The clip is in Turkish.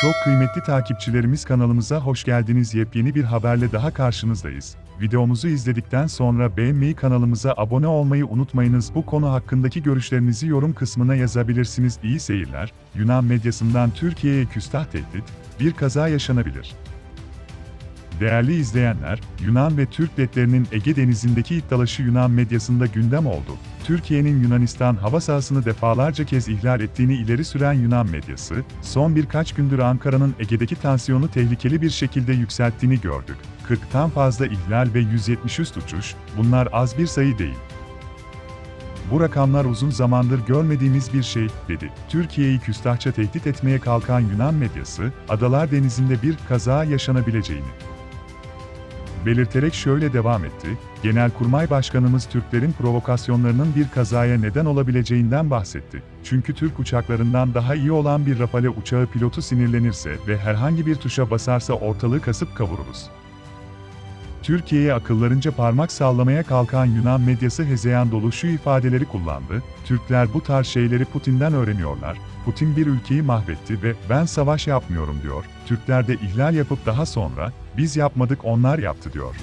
Çok kıymetli takipçilerimiz kanalımıza hoş geldiniz. Yepyeni bir haberle daha karşınızdayız. Videomuzu izledikten sonra beğenmeyi kanalımıza abone olmayı unutmayınız. Bu konu hakkındaki görüşlerinizi yorum kısmına yazabilirsiniz. İyi seyirler. Yunan medyasından Türkiye'ye küstah tehdit, bir kaza yaşanabilir. Değerli izleyenler, Yunan ve Türk devletlerinin Ege Denizi'ndeki iddalaşı Yunan medyasında gündem oldu. Türkiye'nin Yunanistan hava sahasını defalarca kez ihlal ettiğini ileri süren Yunan medyası, son birkaç gündür Ankara'nın Ege'deki tansiyonu tehlikeli bir şekilde yükselttiğini gördük. 40'tan fazla ihlal ve 170 üst uçuş, bunlar az bir sayı değil. Bu rakamlar uzun zamandır görmediğimiz bir şey, dedi. Türkiye'yi küstahça tehdit etmeye kalkan Yunan medyası, Adalar Denizi'nde bir kaza yaşanabileceğini belirterek şöyle devam etti, Genelkurmay Başkanımız Türklerin provokasyonlarının bir kazaya neden olabileceğinden bahsetti. Çünkü Türk uçaklarından daha iyi olan bir Rafale uçağı pilotu sinirlenirse ve herhangi bir tuşa basarsa ortalığı kasıp kavururuz. Türkiye'ye akıllarınca parmak sallamaya kalkan Yunan medyası hezeyan dolu şu ifadeleri kullandı, Türkler bu tarz şeyleri Putin'den öğreniyorlar, Putin bir ülkeyi mahvetti ve ben savaş yapmıyorum diyor, Türkler de ihlal yapıp daha sonra, biz yapmadık onlar yaptı diyor.